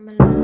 ಆಮೇಲೆ ಬಂದು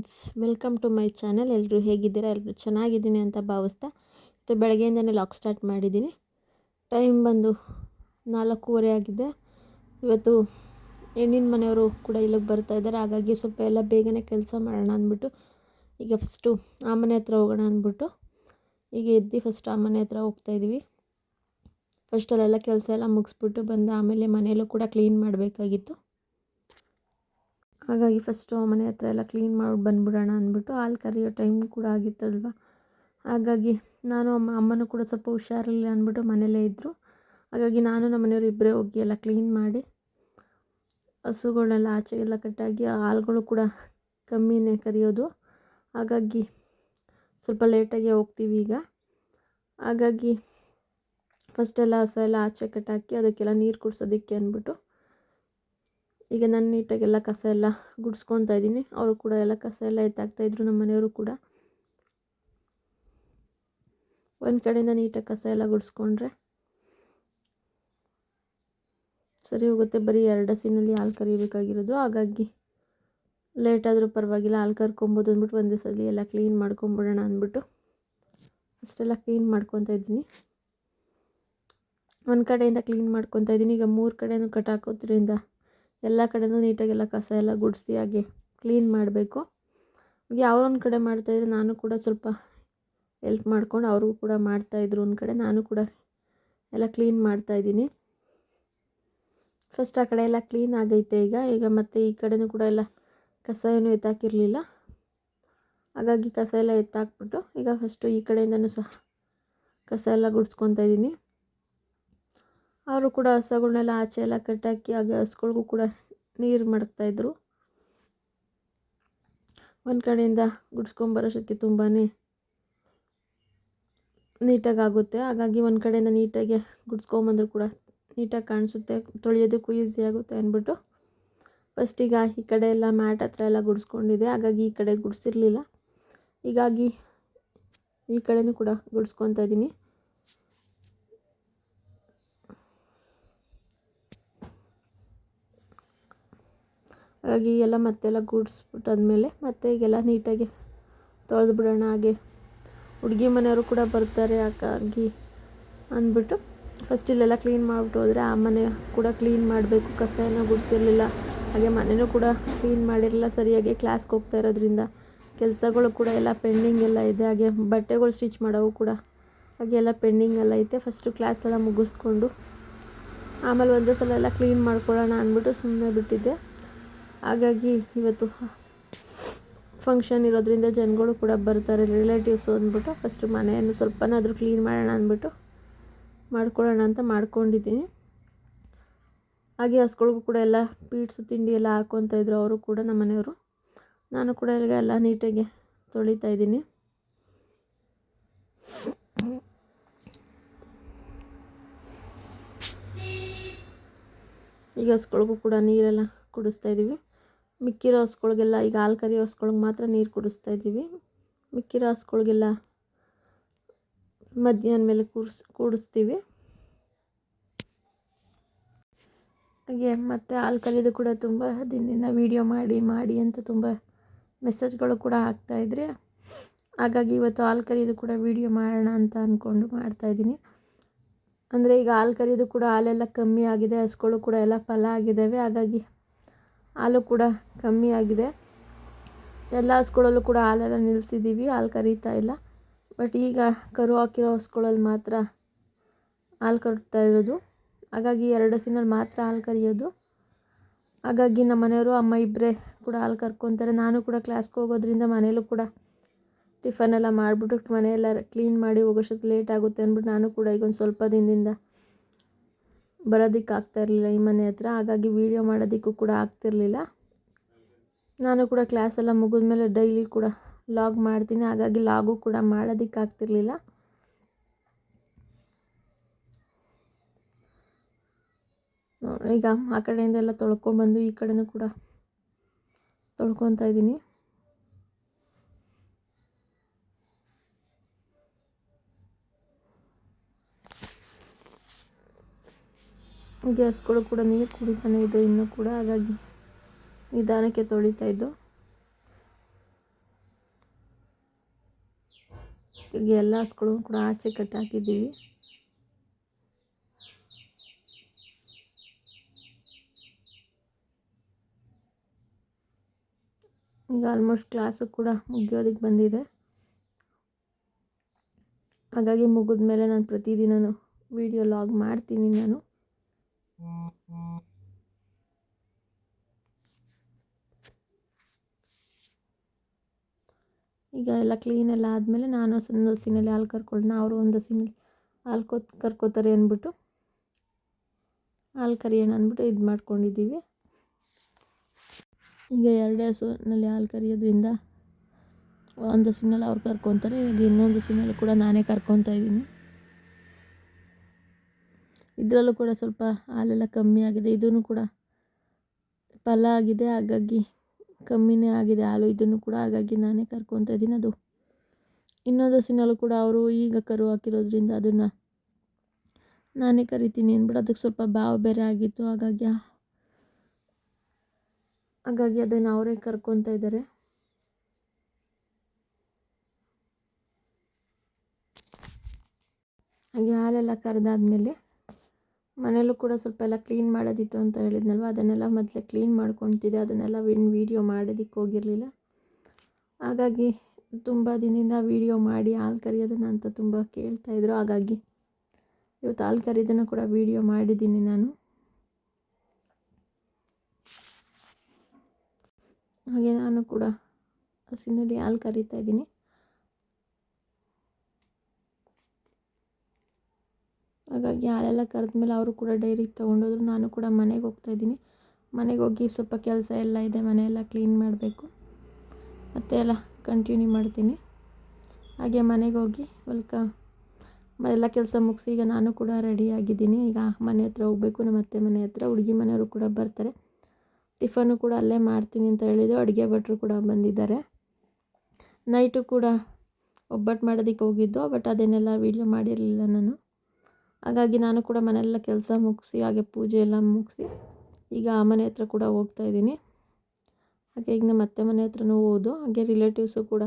friends, welcome to my channel. ಎಲ್ಲರೂ ಹೇಗಿದ್ದೀರಾ? ಎಲ್ಲರೂ ಚೆನ್ನಾಗಿದ್ದೀನಿ ಅಂತ ಭಾವಿಸ್ತಾ ಇವತ್ತು ಬೆಳಗ್ಗೆಯಿಂದನೇ ಲಾಕ್ ಸ್ಟಾರ್ಟ್ ಮಾಡಿದ್ದೀನಿ. ಟೈಮ್ ಬಂದು ನಾಲ್ಕೂವರೆ ಆಗಿದೆ. ಇವತ್ತು ಹೆಣ್ಣಿನ ಮನೆಯವರು ಕೂಡ ಇಲ್ಲಿಗೆ ಬರ್ತಾ ಇದ್ದಾರೆ. ಹಾಗಾಗಿ ಸ್ವಲ್ಪ ಎಲ್ಲ ಬೇಗನೆ ಕೆಲಸ ಮಾಡೋಣ ಅಂದ್ಬಿಟ್ಟು, ಈಗ ಫಸ್ಟು ಆ ಮನೆ ಹತ್ರ ಹೋಗೋಣ ಅಂದ್ಬಿಟ್ಟು, ಈಗ ಎದ್ದು ಫಸ್ಟ್ ಆ ಮನೆ ಹತ್ರ ಹೋಗ್ತಾ ಇದ್ದೀವಿ. ಫಸ್ಟಲ್ಲೆಲ್ಲ ಕೆಲಸ ಎಲ್ಲ ಮುಗಿಸ್ಬಿಟ್ಟು ಬಂದು ಆಮೇಲೆ ಮನೆಯಲ್ಲೂ ಕೂಡ ಕ್ಲೀನ್ ಮಾಡಬೇಕಾಗಿತ್ತು. ಹಾಗಾಗಿ ಫಸ್ಟು ಮನೆ ಹತ್ರ ಎಲ್ಲ ಕ್ಲೀನ್ ಮಾಡಿ ಬಂದ್ಬಿಡೋಣ ಅಂದ್ಬಿಟ್ಟು ಹಾಲು ಕರೆಯೋ ಟೈಮ್ ಕೂಡ ಆಗಿತ್ತಲ್ವ? ಹಾಗಾಗಿ ನಾನು ಅಮ್ಮ, ಅಮ್ಮನೂ ಕೂಡ ಸ್ವಲ್ಪ ಹುಷಾರಿಲ್ಲ ಅಂದ್ಬಿಟ್ಟು ಮನೇಲೇ ಇದ್ದರು ಹಾಗಾಗಿ ನಾನು ನಮ್ಮ ಮನೆಯವರು ಇಬ್ಬರೇ ಹೋಗಿ ಎಲ್ಲ ಕ್ಲೀನ್ ಮಾಡಿ ಹಸುಗಳನ್ನೆಲ್ಲ ಆಚೆಗೆಲ್ಲ ಕಟ್ಟಾಗಿ ಹಾಲುಗಳು ಕೂಡ ಕಮ್ಮಿನೇ ಕರೆಯೋದು. ಹಾಗಾಗಿ ಸ್ವಲ್ಪ ಲೇಟಾಗಿ ಹೋಗ್ತೀವಿ ಈಗ. ಹಾಗಾಗಿ ಫಸ್ಟೆಲ್ಲ ಹಸ ಎಲ್ಲ ಆಚೆ ಕಟ್ಟಾಕಿ ಅದಕ್ಕೆಲ್ಲ ನೀರು ಕುಡಿಸೋದಕ್ಕೆ ಅಂದ್ಬಿಟ್ಟು ಈಗ ನಾನು ನೀಟಾಗಿ ಎಲ್ಲ ಕಸ ಎಲ್ಲ ಗುಡಿಸ್ಕೊತಾ ಇದ್ದೀನಿ. ಅವರು ಕೂಡ ಎಲ್ಲ ಕಸ ಎಲ್ಲ ಎತ್ತಾಕ್ತಾಯಿದ್ರು ನಮ್ಮ ಮನೆಯವರು ಕೂಡ. ಒಂದು ಕಡೆಯಿಂದ ನೀಟಾಗಿ ಕಸ ಎಲ್ಲ ಗುಡಿಸ್ಕೊಂಡ್ರೆ ಸರಿ ಹೋಗುತ್ತೆ. ಬರೀ ಎರಡು ಸಿನಲ್ಲಿ ಹಾಲು ಕರಿಬೇಕಾಗಿರೋದು. ಹಾಗಾಗಿ ಲೇಟ್ ಆದರೂ ಪರವಾಗಿಲ್ಲ, ಹಾಲು ಕರ್ಕೊಬೋದು ಅಂದ್ಬಿಟ್ಟು ಒಂದೇ ಸಲ ಎಲ್ಲ ಕ್ಲೀನ್ ಮಾಡ್ಕೊಂಬಿಡೋಣ ಅಂದ್ಬಿಟ್ಟು ಅಷ್ಟೆಲ್ಲ ಕ್ಲೀನ್ ಮಾಡ್ಕೊತಾ ಇದ್ದೀನಿ. ಒಂದು ಕಡೆಯಿಂದ ಕ್ಲೀನ್ ಮಾಡ್ಕೊತಾ ಇದ್ದೀನಿ. ಈಗ ಮೂರು ಕಡೆನೂ ಕಟ್ಟಾಕೋದ್ರಿಂದ ಎಲ್ಲ ಕಡೆನೂ ನೀಟಾಗೆಲ್ಲ ಕಸ ಎಲ್ಲ ಗುಡಿಸಿ ಹಾಗೆ ಕ್ಲೀನ್ ಮಾಡಬೇಕು. ಒಂದು ಕಡೆ ಮಾಡ್ತಾಯಿದ್ರೆ ನಾನು ಕೂಡ ಸ್ವಲ್ಪ ಹೆಲ್ಪ್ ಮಾಡ್ಕೊಂಡು ಅವ್ರಿಗೂ ಕೂಡ ಮಾಡ್ತಾಯಿದ್ರು ಒಂದು ಕಡೆ, ನಾನು ಕೂಡ ಎಲ್ಲ ಕ್ಲೀನ್ ಮಾಡ್ತಾಯಿದ್ದೀನಿ ಫಸ್ಟ್ ಆ ಕಡೆ ಎಲ್ಲ ಕ್ಲೀನ್ ಆಗೈತೆ ಈಗ ಈಗ ಮತ್ತೆ ಈ ಕಡೆನೂ ಕೂಡ ಎಲ್ಲ ಕಸ ಏನು ಎತ್ತಾಕಿರಲಿಲ್ಲ. ಹಾಗಾಗಿ ಕಸ ಎಲ್ಲ ಎತ್ತಾಕ್ಬಿಟ್ಟು ಈಗ ಫಸ್ಟು ಈ ಕಡೆಯಿಂದನೂ ಸಹ ಕಸ ಎಲ್ಲ ಗುಡಿಸ್ಕೊತಾ ಇದ್ದೀನಿ. ಅವರು ಕೂಡ ಹಸಗಳನ್ನೆಲ್ಲ ಆಚೆ ಎಲ್ಲ ಕಟ್ಟಾಕಿ ಹಾಗೆ ಹಸುಗಳಿಗೂ ಕೂಡ ನೀರು ಮಡಗ್ತಾಯಿದ್ರು ಒಂದು ಕಡೆಯಿಂದ ಗುಡಿಸ್ಕೊಂಬರೋಷ್ಟೊತ್ತಿಗೆ ತುಂಬಾ ನೀಟಾಗಿ ಆಗುತ್ತೆ ಹಾಗಾಗಿ ಒಂದು ಕಡೆಯಿಂದ ನೀಟಾಗಿ ಗುಡಿಸ್ಕೊಂಬಂದ್ರು ಕೂಡ ನೀಟಾಗಿ ಕಾಣಿಸುತ್ತೆ, ತೊಳೆಯೋದಕ್ಕೂ ಈಸಿ ಆಗುತ್ತೆ ಅಂದ್ಬಿಟ್ಟು ಫಸ್ಟಿಗೆ ಈ ಕಡೆ ಎಲ್ಲ ಮ್ಯಾಟ್ ಹತ್ರ ಎಲ್ಲ ಗುಡಿಸ್ಕೊಂಡಿದೆ. ಹಾಗಾಗಿ ಈ ಕಡೆ ಗುಡಿಸಿರಲಿಲ್ಲ. ಹೀಗಾಗಿ ಈ ಕಡೆನೂ ಕೂಡ ಗುಡಿಸ್ಕೊತಾ ಇದ್ದೀನಿ ಹಾಗಾಗಿ ಎಲ್ಲ ಮತ್ತೆಲ್ಲ ಗುಡಿಸ್ಬಿಟ್ಟಾದ್ಮೇಲೆ ಮತ್ತೆ ಈಗೆಲ್ಲ ನೀಟಾಗಿ ತೊಳೆದು ಬಿಡೋಣ. ಹಾಗೆ ಹುಡುಗಿ ಮನೆಯವರು ಕೂಡ ಬರ್ತಾರೆ ಹಾಗಾಗಿ ಅಂದ್ಬಿಟ್ಟು ಫಸ್ಟ್ ಇಲ್ಲೆಲ್ಲ ಕ್ಲೀನ್ ಮಾಡಿಬಿಟ್ಟು ಹೋದರೆ ಆ ಮನೆ ಕೂಡ ಕ್ಲೀನ್ ಮಾಡಬೇಕು. ಕಸ ಏನೋ ಗುಡಿಸಿರಲಿಲ್ಲ. ಹಾಗೆ ಮನೆಯೂ ಕೂಡ ಕ್ಲೀನ್ ಮಾಡಿರಲಿಲ್ಲ. ಸರಿಯಾಗಿ ಕ್ಲಾಸ್ಗೆ ಹೋಗ್ತಾ ಇರೋದ್ರಿಂದ ಕೆಲಸಗಳು ಕೂಡ ಎಲ್ಲ ಪೆಂಡಿಂಗ್ ಎಲ್ಲ ಇದೆ. ಹಾಗೆ ಬಟ್ಟೆಗಳು ಸ್ಟಿಚ್ ಮಾಡೋವು ಕೂಡ ಹಾಗೆ ಎಲ್ಲ ಪೆಂಡಿಂಗ್ ಎಲ್ಲ ಐತೆ. ಫಸ್ಟು ಕ್ಲಾಸ್ ಎಲ್ಲ ಮುಗಿಸ್ಕೊಂಡು ಆಮೇಲೆ ಒಂದೇ ಸಲ ಎಲ್ಲ ಕ್ಲೀನ್ ಮಾಡ್ಕೊಳ್ಳೋಣ ಅಂದ್ಬಿಟ್ಟು ಸುಮ್ಮನೆ ಬಿಟ್ಟಿದ್ದೆ. ಹಾಗಾಗಿ ಇವತ್ತು ಫಂಕ್ಷನ್ ಇರೋದ್ರಿಂದ ಜನಗಳು ಕೂಡ ಬರ್ತಾರೆ ರಿಲೇಟಿವ್ಸು ಅಂದ್ಬಿಟ್ಟು ಫಸ್ಟು ಮನೆಯನ್ನು ಸ್ವಲ್ಪನಾದರೂ ಕ್ಲೀನ್ ಮಾಡೋಣ ಅಂದ್ಬಿಟ್ಟು ಮಾಡ್ಕೊಳ್ಳೋಣ ಅಂತ ಮಾಡ್ಕೊಂಡಿದ್ದೀನಿ. ಹಾಗೆ ಹಸ್ಗಳಿಗೂ ಕೂಡ ಎಲ್ಲ ಪೀಟ್ಸು ತಿಂಡಿ ಎಲ್ಲ ಹಾಕೊತ ಇದ್ರು ಅವರು ಕೂಡ ನಮ್ಮ ಮನೆಯವರು. ನಾನು ಕೂಡ ಇಲ್ಲಿಗೆ ಎಲ್ಲ ನೀಟಾಗಿ ತೊಳಿತಾ ಇದ್ದೀನಿ. ಈಗ ಹಸ್ಗಳಿಗೂ ಕೂಡ ನೀರೆಲ್ಲ ಕುಡಿಸ್ತಾ ಇದ್ದೀವಿ. ಮಿಕ್ಕಿರೋ ಹಸುಗಳಿಗೆಲ್ಲ ಈಗ ಹಾಲು ಕರಿಯೋ ಹಸುಗಳಿಗೆ ಮಾತ್ರ ನೀರು ಕುಡಿಸ್ತಾ ಇದ್ದೀವಿ. ಮಿಕ್ಕಿರೋ ಹಸುಗಳಿಗೆಲ್ಲ ಮಧ್ಯಾಹ್ನ ಮೇಲೆ ಕೂರಿಸ್, ಕೂಡಿಸ್ತೀವಿ. ಹಾಗೆ ಮತ್ತು ಹಾಲು ಕರಿಯೋದು ಕೂಡ ತುಂಬ ದಿನದಿಂದ ವೀಡಿಯೋ ಮಾಡಿ ಮಾಡಿ ಅಂತ ತುಂಬ ಮೆಸೇಜ್ಗಳು ಕೂಡ ಆಗ್ತಾಯಿದ್ರೆ ಹಾಗಾಗಿ ಇವತ್ತು ಹಾಲು ಕರಿಯೋದು ಕೂಡ ವೀಡಿಯೋ ಮಾಡೋಣ ಅಂತ ಅಂದ್ಕೊಂಡು ಮಾಡ್ತಾಯಿದ್ದೀನಿ ಅಂದರೆ ಈಗ ಹಾಲು ಕರಿಯೋದು ಕೂಡ ಹಾಲೆಲ್ಲ ಕಮ್ಮಿ ಆಗಿದೆ ಹಸುಗಳು ಕೂಡ ಎಲ್ಲ ಫಲ ಆಗಿದ್ದಾವೆ, ಹಾಗಾಗಿ ಹಾಲು ಕೂಡ ಕಮ್ಮಿ ಆಗಿದೆ. ಎಲ್ಲ ಹಸುಗಳಲ್ಲೂ ಕೂಡ ಹಾಲೆಲ್ಲ ನಿಲ್ಲಿಸಿದ್ದೀವಿ. ಹಾಲು ಕರೀತಾ ಇಲ್ಲ. ಬಟ್ ಈಗ ಕರು ಹಾಕಿರೋ ಹಸುಗಳಲ್ಲಿ ಮಾತ್ರ ಹಾಲು ಕರ್ತಾ ಇರೋದು. ಹಾಗಾಗಿ ಎರಡು ಹಸಿನಲ್ಲಿ ಮಾತ್ರ ಹಾಲು ಕರಿಯೋದು. ಹಾಗಾಗಿ ನಮ್ಮ ಮನೆಯವರು, ಅಮ್ಮ ಇಬ್ಬರೇ ಕೂಡ ಹಾಲು ಕರ್ಕೊತಾರೆ. ನಾನು ಕೂಡ ಕ್ಲಾಸ್ಗೆ ಹೋಗೋದ್ರಿಂದ ಮನೇಲೂ ಕೂಡ ಟಿಫನ್ ಎಲ್ಲ ಮಾಡಿಬಿಟ್ಟು ಮನೆಯೆಲ್ಲ ಕ್ಲೀನ್ ಮಾಡಿ ಹೋಗೋಷ್ಟೊತ್ತು ಲೇಟ್ ಆಗುತ್ತೆ ಅಂದ್ಬಿಟ್ಟು ನಾನು ಕೂಡ ಈಗ ಒಂದು ಸ್ವಲ್ಪ ದಿನದಿಂದ ಬರೋದಕ್ಕೆ ಆಗ್ತಾ ಇರಲಿಲ್ಲ ಈ ಮನೆ ಹತ್ರ. ಹಾಗಾಗಿ ವೀಡಿಯೋ ಮಾಡೋದಕ್ಕೂ ಕೂಡ ಆಗ್ತಿರಲಿಲ್ಲ. ನಾನು ಕೂಡ ಕ್ಲಾಸೆಲ್ಲ ಮುಗಿದ್ಮೇಲೆ ಡೈಲಿ ಕೂಡ ಲಾಗ್ ಮಾಡ್ತೀನಿ. ಹಾಗಾಗಿ ಲಾಗು ಕೂಡ ಮಾಡೋದಕ್ಕೆ ಆಗ್ತಿರಲಿಲ್ಲ ಈಗ ಆ ಕಡೆಯಿಂದ ಎಲ್ಲ ತೊಳ್ಕೊಂಬಂದು ಈ ಕಡೆನೂ ಕೂಡ ತೊಳ್ಕೊತಾ ಇದ್ದೀನಿ. ಗ್ಯಾಸ್ಗಳು ಕೂಡ ನೀರು ಕುಡಿತಾನೆ ಇದೆ, ಇನ್ನೂ ಕೂಡ ಹಾಗಾಗಿ ನಿಧಾನಕ್ಕೆ ತೊಳಿತಾ ಇದ್ದು. ಎಲ್ಲ ಹಸ್ಗಳು ಕೂಡ ಆಚೆ ಕಟ್ಟಾಕಿದ್ದೀವಿ ಈಗ ಆಲ್ಮೋಸ್ಟ್ ಕ್ಲಾಸು ಕೂಡ ಮುಗಿಯೋದಕ್ಕೆ ಬಂದಿದೆ. ಹಾಗಾಗಿ ಮುಗಿದ ಮೇಲೆ ನಾನು ಪ್ರತಿದಿನವೂ ವೀಡಿಯೋ ಲಾಗ್ ಮಾಡ್ತೀನಿ ನಾನು. ಈಗ ಎಲ್ಲ ಕ್ಲೀನೆಲ್ಲ ಆದಮೇಲೆ ನಾನು ಒಂದು ಹಸಿನಲ್ಲಿ ಹಾಲು ಕರ್ಕೊಳ್ಳೋಣ ಅವರು ಒಂದು ಹಸಿನಲ್ಲಿ ಹಾಲು ಕೊ ಕರ್ಕೋತಾರೆ ಅಂದ್ಬಿಟ್ಟು ಹಾಲು ಕರಿಯೋಣ ಅಂದ್ಬಿಟ್ಟು ಇದು ಮಾಡ್ಕೊಂಡಿದ್ದೀವಿ. ಈಗ ಎರಡೇ ಹಸುನಲ್ಲಿ ಹಾಲು ಕರಿಯೋದ್ರಿಂದ ಒಂದು ಹಸಿನಲ್ಲಿ ಅವ್ರು ಕರ್ಕೊತಾರೆ, ಈಗ ಇನ್ನೊಂದು ಹಸಿನಲ್ಲಿ ಕೂಡ ನಾನೇ ಕರ್ಕೊತಾ ಇದ್ದೀನಿ. ಇದರಲ್ಲೂ ಕೂಡ ಸ್ವಲ್ಪ ಹಾಲೆಲ್ಲ ಕಮ್ಮಿ ಆಗಿದೆ ಇದೂ ಕೂಡ ಫಲ ಆಗಿದೆ, ಹಾಗಾಗಿ ಕಮ್ಮಿನೇ ಆಗಿದೆ ಹಾಲು, ಇದನ್ನು ಕೂಡ ಹಾಗಾಗಿ ನಾನೇ ಕರ್ಕೊತಾ ಇದ್ದೀನಿ. ಅದು ಇನ್ನೊಂದು ಹಸಿನಲ್ಲೂ ಕೂಡ ಅವರು ಈಗ ಕರು ಹಾಕಿರೋದ್ರಿಂದ ಅದನ್ನು ನಾನೇ ಕರಿತೀನಿ ಅಂದ್ಬಿಟ್ಟು ಅದಕ್ಕೆ ಸ್ವಲ್ಪ ಬಾವು ಬೇರೆ ಆಗಿತ್ತು. ಹಾಗಾಗಿ ಹಾಗಾಗಿ ಅದನ್ನು ಅವರೇ ಕರ್ಕೊತಾ ಇದ್ದಾರೆ. ಹಾಗೆ ಹಾಲೆಲ್ಲ ಕರೆದಾದ್ಮೇಲೆ ಮನೆಯಲ್ಲೂ ಕೂಡ ಸ್ವಲ್ಪ ಎಲ್ಲ ಕ್ಲೀನ್ ಮಾಡೋದಿತ್ತು ಅಂತ ಹೇಳಿದ್ನಲ್ವ? ಅದನ್ನೆಲ್ಲ ಮೊದಲೇ ಕ್ಲೀನ್ ಮಾಡ್ಕೊತಿದ್ದೆ ಅದನ್ನೆಲ್ಲ ವಿನ್ ವೀಡಿಯೋ ಮಾಡೋದಕ್ಕೆ ಹೋಗಿರಲಿಲ್ಲ. ಹಾಗಾಗಿ ತುಂಬ ದಿನದಿಂದ ವೀಡಿಯೋ ಮಾಡಿ ಹಾಲು ಕರಿಯೋದನ್ನು ಅಂತ ತುಂಬ ಕೇಳ್ತಾಯಿದ್ರು ಹಾಗಾಗಿ ಇವತ್ತು ಹಾಲು ಕರಿಯೋದನ್ನು ಕೂಡ ವೀಡಿಯೋ ಮಾಡಿದ್ದೀನಿ ನಾನು. ಹಾಗೆ ನಾನು ಕೂಡ ಹಸಿನಲ್ಲಿ ಹಾಲು ಕರಿತಾ ಇದ್ದೀನಿ. ಹಾಗಾಗಿ ಹಾಲೆಲ್ಲ ಕರೆದ್ಮೇಲೆ ಅವರು ಕೂಡ ಡೈರಿಗೆ ತೊಗೊಂಡೋದ್ರು. ನಾನು ಕೂಡ ಮನೆಗೆ ಹೋಗ್ತಾ ಇದ್ದೀನಿ. ಮನೆಗೆ ಹೋಗಿ ಸ್ವಲ್ಪ ಕೆಲಸ ಎಲ್ಲ ಇದೆ ಮನೆಯೆಲ್ಲ ಕ್ಲೀನ್ ಮಾಡಬೇಕು. ಮತ್ತೆ ಎಲ್ಲ ಕಂಟಿನ್ಯೂ ಮಾಡ್ತೀನಿ. ಹಾಗೆ ಮನೆಗೆ ಹೋಗಿ ಹೊಲ್ಕ ಎಲ್ಲ ಕೆಲಸ ಮುಗಿಸಿ ಈಗ ನಾನು ಕೂಡ ರೆಡಿ ಆಗಿದ್ದೀನಿ. ಈಗ ಮನೆ ಹತ್ರ ಹೋಗಬೇಕು, ನಮ್ಮ ಅತ್ತೆ ಮನೆ ಹತ್ರ. ಹುಡುಗಿ ಮನೆಯವರು ಕೂಡ ಬರ್ತಾರೆ. ಟಿಫನು ಕೂಡ ಅಲ್ಲೇ ಮಾಡ್ತೀನಿ ಅಂತ ಹೇಳಿದ್ರು. ಅಡುಗೆ ಭಟ್ರು ಕೂಡ ಬಂದಿದ್ದಾರೆ. ನೈಟು ಕೂಡ ಒಬ್ಬಟ್ಟು ಮಾಡೋದಕ್ಕೆ ಹೋಗಿದ್ದು, ಬಟ್ ಅದನ್ನೆಲ್ಲ ವೀಡಿಯೋ ಮಾಡಿರಲಿಲ್ಲ ನಾನು. ಹಾಗಾಗಿ ನಾನು ಕೂಡ ಮನೆಯೆಲ್ಲ ಕೆಲಸ ಮುಗಿಸಿ, ಹಾಗೆ ಪೂಜೆ ಎಲ್ಲ ಮುಗಿಸಿ ಈಗ ಆ ಮನೆ ಹತ್ರ ಕೂಡ ಹೋಗ್ತಾ ಇದ್ದೀನಿ. ಹಾಗೆ ಈಗ ನಮ್ಮ ಅತ್ತೆ ಮನೆ ಹತ್ರನೂ ಹೋದು. ಹಾಗೆ ರಿಲೇಟಿವ್ಸು ಕೂಡ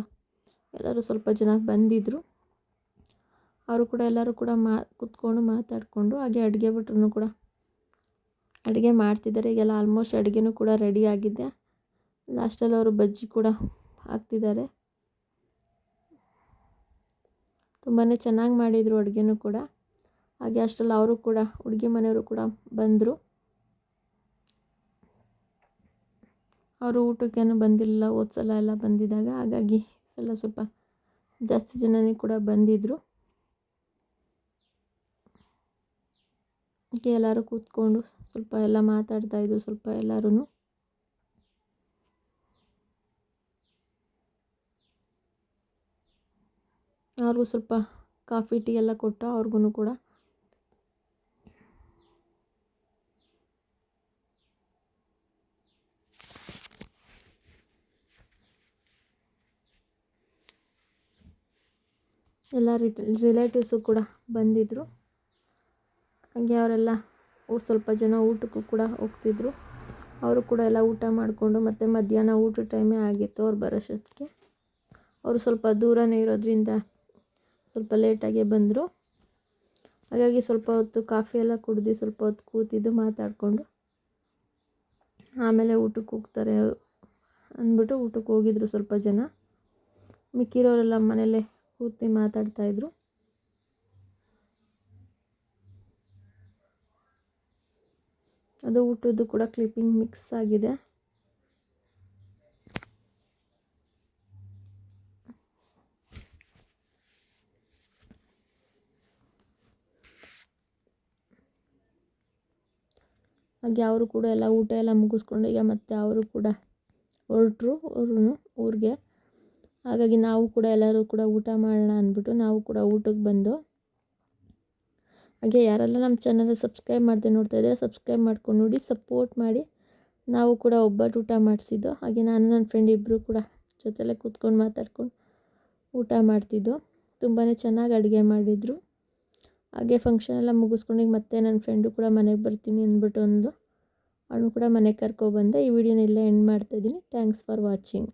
ಎಲ್ಲರೂ ಸ್ವಲ್ಪ ಜನ ಬಂದಿದ್ದರು ಅವರು ಕೂಡ ಎಲ್ಲರೂ ಕೂಡ ಮಾ, ಕೂತ್ಕೊಂಡು ಮಾತಾಡಿಕೊಂಡು ಹಾಗೆ ಅಡುಗೆ ಭಟ್ರು ಕೂಡ ಅಡುಗೆ ಮಾಡ್ತಿದ್ದಾರೆ. ಈಗೆಲ್ಲ ಆಲ್ಮೋಸ್ಟ್ ಅಡುಗೆನೂ ಕೂಡ ರೆಡಿ ಆಗಿದೆ. ಲಾಸ್ಟಲ್ಲಿ ಅವರು ಬಜ್ಜಿ ಕೂಡ ಹಾಕ್ತಿದ್ದಾರೆ. ತುಂಬಾ ಚೆನ್ನಾಗಿ ಮಾಡಿದರು ಅಡುಗೆನೂ ಕೂಡ. ಹಾಗೆ ಅಷ್ಟರಲ್ಲಿ ಅವರು ಕೂಡ, ಹುಡುಗಿ ಮನೆಯವರು ಕೂಡ ಬಂದರು. ಅವರು ಊಟಕ್ಕೇನು ಬಂದಿಲ್ಲ ಸಲ ಎಲ್ಲ ಬಂದಿದ್ದಾಗ. ಹಾಗಾಗಿ ಸಲ ಸ್ವಲ್ಪ ಜಾಸ್ತಿ ಜನನೇ ಕೂಡ ಬಂದಿದ್ದರು ಹೀಗೆ ಎಲ್ಲರೂ ಕೂತ್ಕೊಂಡು ಸ್ವಲ್ಪ ಎಲ್ಲ ಮಾತಾಡ್ತಾಯಿದ್ರು ಸ್ವಲ್ಪ ಎಲ್ಲರೂ ಅವ್ರಿಗೂ ಸ್ವಲ್ಪ ಕಾಫಿ, ಟೀ ಎಲ್ಲ ಕೊಟ್ಟು ಅವ್ರಿಗೂ ಕೂಡ ಎಲ್ಲ ರಿಲೇಟಿವ್ಸು ಕೂಡ ಬಂದಿದ್ದರು ಹಾಗೆ ಅವರೆಲ್ಲ ಸ್ವಲ್ಪ ಜನ ಊಟಕ್ಕೂ ಕೂಡ ಹೋಗ್ತಿದ್ರು. ಅವರು ಕೂಡ ಎಲ್ಲ ಊಟ ಮಾಡಿಕೊಂಡು ಮತ್ತು ಮಧ್ಯಾಹ್ನ ಊಟದ ಟೈಮೇ ಆಗಿತ್ತು ಅವ್ರು ಬರೋಷ್ಟೊತ್ತಿಗೆ ಅವರು ಸ್ವಲ್ಪ ದೂರನೇ ಇರೋದ್ರಿಂದ ಸ್ವಲ್ಪ ಲೇಟಾಗೇ ಬಂದರು. ಹಾಗಾಗಿ ಸ್ವಲ್ಪ ಹೊತ್ತು ಕಾಫಿ ಎಲ್ಲ ಕುಡ್ದು ಸ್ವಲ್ಪ ಹೊತ್ತು ಕೂತಿದ್ದು, ಮಾತಾಡಿಕೊಂಡು. ಆಮೇಲೆ ಊಟಕ್ಕೆ ಹೋಗ್ತಾರೆ ಅಂದ್ಬಿಟ್ಟು ಊಟಕ್ಕೆ ಹೋಗಿದ್ರು ಸ್ವಲ್ಪ ಜನ. ಮಿಕ್ಕಿರೋರೆಲ್ಲ ಮನೇಲೆ ಕೂತು ಮಾತಾಡ್ತಾಯಿದ್ರು ಅದು ಊಟದ್ದು ಕೂಡ ಕ್ಲಿಪ್ಪಿಂಗ್ ಮಿಕ್ಸ್ ಆಗಿದೆ. ಹಾಗೆ ಅವರು ಕೂಡ ಎಲ್ಲ ಊಟ ಎಲ್ಲ ಮುಗಿಸ್ಕೊಂಡು ಈಗ ಮತ್ತೆ ಅವರು ಕೂಡ ಹೊರಟರು ಅವರು ಊರಿಗೆ. ಹಾಗಾಗಿ ನಾವು ಕೂಡ ಎಲ್ಲರೂ ಕೂಡ ಊಟ ಮಾಡೋಣ ಅಂದ್ಬಿಟ್ಟು ನಾವು ಕೂಡ ಊಟಕ್ಕೆ ಬಂದು, ಹಾಗೆ ಯಾರೆಲ್ಲ ನಮ್ಮ ಚಾನಲ್ ಸಬ್ಸ್ಕ್ರೈಬ್ ಮಾಡ್ದೆ ನೋಡ್ತಾ ಇದ್ದಾರೆ ಸಬ್ಸ್ಕ್ರೈಬ್ ಮಾಡ್ಕೊಂಡು ನೋಡಿ ಸಪೋರ್ಟ್ ಮಾಡಿ. ನಾವು ಕೂಡ ಒಬ್ಬಟ್ಟು ಊಟ ಮಾಡಿಸಿದ್ದು, ಹಾಗೆ ನಾನು ನನ್ನ ಫ್ರೆಂಡ್ ಇಬ್ಬರು ಕೂಡ ಜೊತೆಲೇ ಕೂತ್ಕೊಂಡು ಮಾತಾಡ್ಕೊಂಡು ಊಟ ಮಾಡ್ತಿದ್ದು. ತುಂಬಾ ಚೆನ್ನಾಗಿ ಅಡುಗೆ ಮಾಡಿದರು. ಹಾಗೆ ಫಂಕ್ಷನ್ ಎಲ್ಲ ಮುಗಿಸ್ಕೊಂಡು ಮತ್ತೆ ನನ್ನ ಫ್ರೆಂಡು ಕೂಡ ಮನೆಗೆ ಬರ್ತೀನಿ ಅಂದ್ಬಿಟ್ಟು ಒಂದು ಅವನು ಕೂಡ ಮನೆಗೆ ಕರ್ಕೊಬಂದೆ ಈ ವಿಡಿಯೋನ ಇಲ್ಲೇ ಎಂಡ್ ಮಾಡ್ತಾಯಿದ್ದೀನಿ ಥ್ಯಾಂಕ್ಸ್ ಫಾರ್ ವಾಚಿಂಗ್